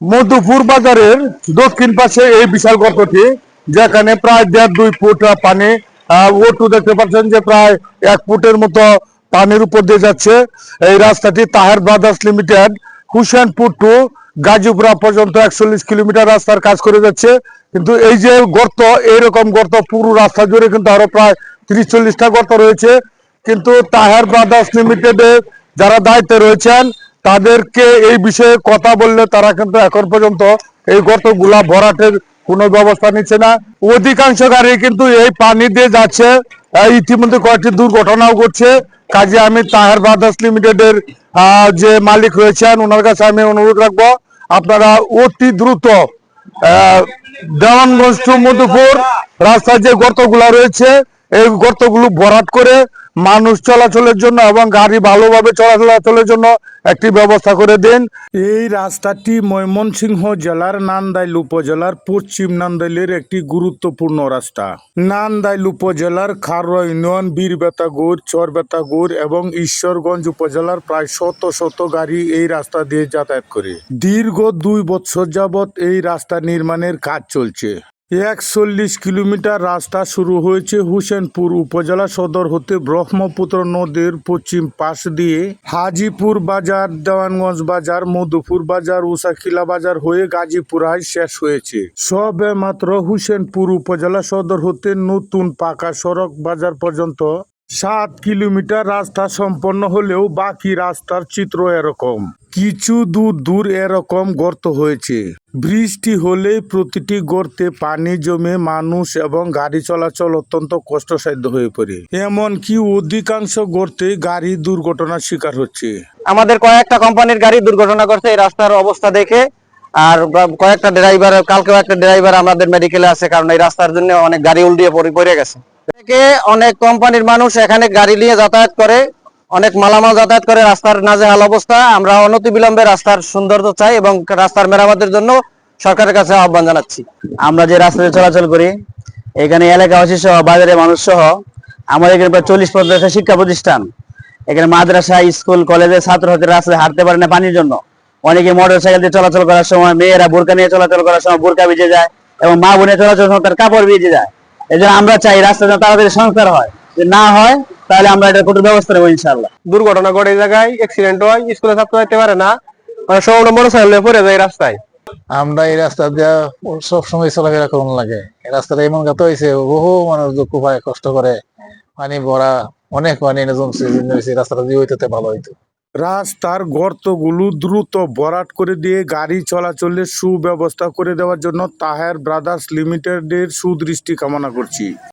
মধুপুর বাজারের দক্ষিণ পাশে এই বিশাল গর্তটি, যেখানে প্রায় দেড় দুই ফুট পানি ওটু দেখতে পাচ্ছেন যে প্রায় এক ফুটের মতো পানির উপর দিয়ে যাচ্ছে। এই রাস্তাটি Taher brothers limited, Hussainpur to Gazipura পর্যন্ত একচল্লিশ কিলোমিটার রাস্তার কাজ করে যাচ্ছে। কিন্তু এই যে গর্ত, এইরকম গর্ত পুরো রাস্তা জুড়ে কিন্তু আরও প্রায় তিরিশ চল্লিশটা গর্ত রয়েছে। কিন্তু তাহের ব্রাদার্স লিমিটেডে যারা দায়িত্বে রয়েছেন তাদেরকে এই বিষয়ে কথা বললে তারা কিন্তু এখন পর্যন্ত এই গর্তগুলা ভরাটের কোনো ব্যবস্থা নিচ্ছে না। অধিকাংশ গাড়ি কিন্তু এই পানি দিয়ে যাচ্ছে। ইতিমধ্যে কয়েকটি দুর্ঘটনাও ঘটছে। কাজে আমি তাহের ব্রাদার্স লিমিটেডের যে মালিক রয়েছেন ওনার কাছে আমি অনুরোধ রাখব, আপনারা অতি দ্রুত দেওয়ানগঞ্জ টু মধুপুর রাস্তায় যে গর্তগুলা রয়েছে, এই গর্তগুলো ভরাট করে মানুষ চলাচলের জন্য এবং গাড়ি ভালোভাবে চলাচলের জন্য একটি ব্যবস্থা করে দিন। এই রাস্তাটি ময়মনসিংহ জেলার নান্দাইল উপজেলার পশ্চিম নান্দাইলের একটি গুরুত্বপূর্ণ রাস্তা। নান্দাইল উপজেলার খাররা ইউনিয়ন বীরবেতাগুড় চরবেতাগুড় এবং ঈশ্বরগঞ্জ উপজেলার প্রায় শত শত গাড়ি এই রাস্তা দিয়ে যাতায়াত করে। দীর্ঘ দুই বছর যাবৎ এই রাস্তা নির্মাণের কাজ চলছে। একচল্লিশ কিলোমিটার রাস্তা শুরু হয়েছে হুসেনপুর উপজেলা সদর হতে ব্রহ্মপুত্র নদীর পশ্চিম পাশ দিয়ে। হাজিপুর বাজার, দেওয়ানগঞ্জ বাজার, মধুপুর বাজার, উষাখিলা বাজার হয়ে গাজীপুরায় শেষ হয়েছে। সবে মাত্র হুসেনপুর উপজেলা সদর হতে নতুন পাকা সড়ক বাজার পর্যন্ত সাত কিলোমিটার রাস্তা সম্পন্ন হলেও বাকি রাস্তার চিত্র এরকম। কিছু দূর দূর এরকম গর্ত হয়েছে। বৃষ্টি হলেই প্রতিটি গর্তে পানি জমে মানুষ এবং গাড়ি চলাচল অত্যন্ত কষ্টসাধ্য হয়ে পড়ে। এমনকি অধিকাংশ গর্তে গাড়ি দুর্ঘটনার শিকার হচ্ছে। আমাদের কয়েকটা কোম্পানির গাড়ি দুর্ঘটনা করছে এই রাস্তার অবস্থা দেখে। আর কয়েকটা ড্রাইভার কালকেও একটা ড্রাইভার আমাদের মেডিকেলে আছে, কারণ এই রাস্তার জন্য অনেক গাড়ি উল্টিয়ে পড়ে গেছে। থেকে অনেক কোম্পানির মানুষ এখানে গাড়ি নিয়ে যাতায়াত করে, অনেক মালামাল যাতায়াত করে, রাস্তার নাজেহাল অবস্থা। আমরা অনতি বিলম্বে রাস্তার সৌন্দর্য চাই এবং রাস্তার মেরামতের জন্য সরকারের কাছে আহ্বান জানাচ্ছি। আমরা যে রাস্তাতে চলাচল করি, এখানে এলাকাবাসী সহ বাজারের মানুষ সহ, আমাদের এখানে প্রায় চল্লিশ পঞ্চাশটা শিক্ষা প্রতিষ্ঠান। এখানে মাদ্রাসা, স্কুল কলেজের ছাত্র হতে রাস্তায় হাঁটতে পারে না পানির জন্য। অনেকে মোটর সাইকেল দিয়ে চলাচল করার সময়, মেয়েরা বোরকা নিয়ে চলাচল করার সময় বোরকা ভিজে যায় এবং মা বোনের চলাচল সময় তার কাপড় ভিজে যায়। এই আমরা চাই রাস্তা যেন তাড়াতাড়ি সংস্কার হয়। যদি না হয় তাহলে আমরা এটা কঠোর ব্যবস্থা নেব ইনশাল্লাহ দুর্ঘটনা ঘটে জায়গায় অ্যাক্সিডেন্ট হয় স্কুলে ছাত্র যেতে পারে না মানে মোটরসাইকেল পড়ে যায় রাস্তায়। আমরা এই রাস্তা দিয়া সব সময় চলাফেরা করুন লাগে। এই রাস্তাটা এমন গাত হয়েছে বহু মানুষ দুঃখ পায় কষ্ট করে। পানি ভরা অনেক পানি এনে জমছে হয়েছে রাস্তাটা দিয়ে হইতে ভালো হইতো। রাস্তার গর্তগুলো দ্রুত ভরাট করে দিয়ে গাড়ি চলাচলের সুব্যবস্থা করে দেওয়ার জন্য তাহের ব্রাদার্স লিমিটেডের সুদৃষ্টি কামনা করছি।